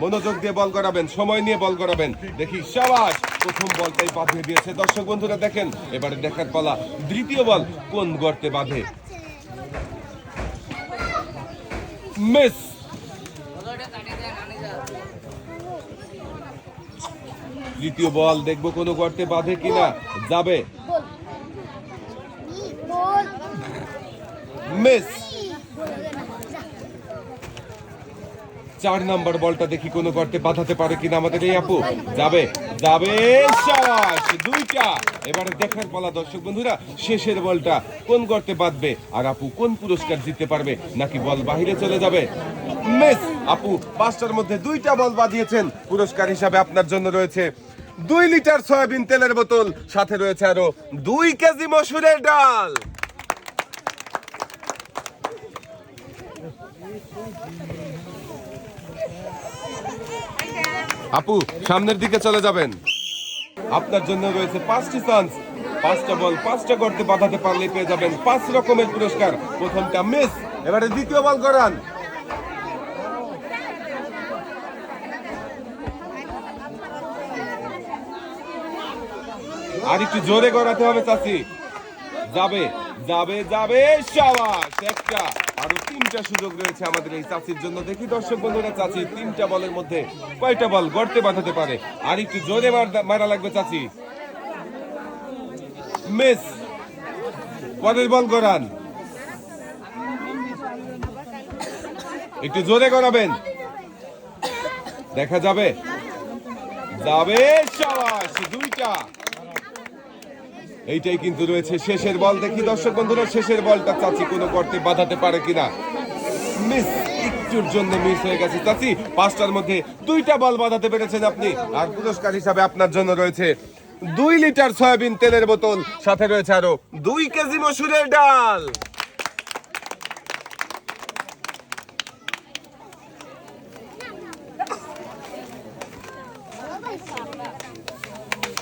মনোযোগ দিয়ে বল করাবেন সময় নিয়ে বল করাবেন। দেখি সাবাস প্রথম বলটাই বাঁধিয়ে দিয়েছে। দর্শক বন্ধুরা দেখেন এবারে দেখার পালা। দ্বিতীয় বল কোন গর্তে বাঁধে? মিস। তৃতীয় বল দেখব কোনো গর্তে বাঁধে কিনা? যাবে। মিস। চার নাম্বার বলটা দেখি কোনো গর্তে বাঁধাতে পারে কিনা আমাদের এই আপু। যাবে যাবে দুইটা। এবারে দেখার পালা, দর্শক বন্ধুরা, শেষের বলটা কোন গর্তে বাঁধবে আর আপু কোন পুরস্কার জিততে পারবে নাকি বল বাহিরে চলে যাবে? মিস, আপু পাঁচটার মধ্যে দুইটা বল বাঁধিয়েছেন। পুরস্কার হিসাবে আপনার জন্য রয়েছে দুই লিটার সয়াবিন তেলের বোতল। সাথে রয়েছে আরও দুই কেজি মসুরের ডাল। আপু, সামনের দিকে চলে যাবেন। আপনার জন্য রয়েছে পাঁচটি চান্স পাঁচটা বল পাঁচটা করতে বাঁধাতে পারলে পেয়ে যাবেন পাঁচ রকমের পুরস্কার। প্রথমটা মিস এবারে দ্বিতীয় বল করান আর একটু জোরে গড়াতে হবে, চাচি। যাবে। যাবে যাবে সাবাস, একটা। আরও তিনটা সুযোগ রয়েছে আমাদের এই চাচির জন্য। দেখি দর্শক বন্ধুরা, চাচি তিনটা বলের মধ্যে কয়টা বল গর্তে বাঁধাতে পারে? আর একটু জোরে মার- লাগবে চাচি। মিস, পরের বল করান একটু জোরে করাবেন দেখা যাবে। যাবে সাবাস, দুইটা। এইটাই কিন্তু রয়েছে শেষের বল। দেখি দর্শক বন্ধুরা, শেষের বলটা চাচি কোনো করতে বাধাতে পারে কিনা? মিস, একটুর জন্য মিস হয়ে গেছে চাচি। পাঁচটার মধ্যে দুইটা বল বাঁধাতে পেরেছেন আপনি। আর পুরস্কার হিসাবে আপনার জন্য রয়েছে দুই লিটার সয়াবিন তেলের বোতল, সাথে রয়েছে আরও দুই কেজি মসুরের ডাল।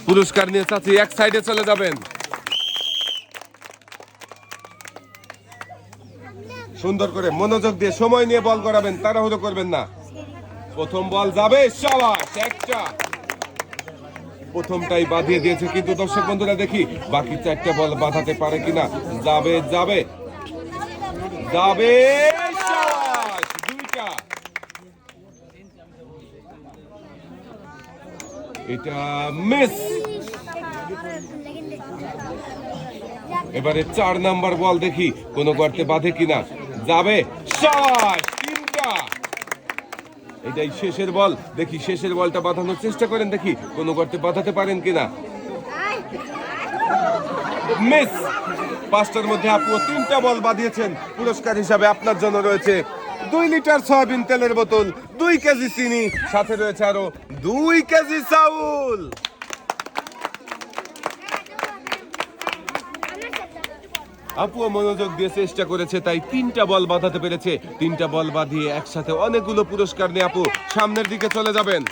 পুরস্কার নিয়ে চাচি এক সাইডে চলে যাবেন। সুন্দর করে মনোযোগ দিয়ে সময় নিয়ে বল করাবেন, তাড়াহুড়ো করবেন না। প্রথম বল যাবে, সাবাস, একটা। প্রথমটাই বাঁধিয়ে দিয়েছে কিন্তু দর্শক বন্ধুরা দেখি, বাকি চারটা বল বাঁধাতে পারে কিনা। যাবে যাবে। যাবে এটা মিস। এবারে চার নাম্বার বল দেখি, কোনো গর্তে বাঁধে কিনা। যাবে। তিনটা। এটাই শেষের বল। দেখি শেষের বলটা বাঁধানোর চেষ্টা করেন, দেখি কোন গর্তে বাঁধাতে পারেন কিনা। মিস! পাঁচটার মধ্যে আপু তিনটা বল বাঁধিয়েছেন। পুরস্কার হিসাবে আপনার জন্য রয়েছে দুই লিটার সয়াবিন তেলের বোতল, দুই কেজি চিনি, সাথে রয়েছে আরও দুই কেজি চাউল। আপুও মনোযোগ দিয়ে চেষ্টা করেছে, তাই তিনটা বল বাঁধাতে পেরেছে। তিনটা বল বাঁধিয়ে একসাথে অনেকগুলো পুরস্কার নিয়ে আপু সামনের দিকে চলে যাবেন।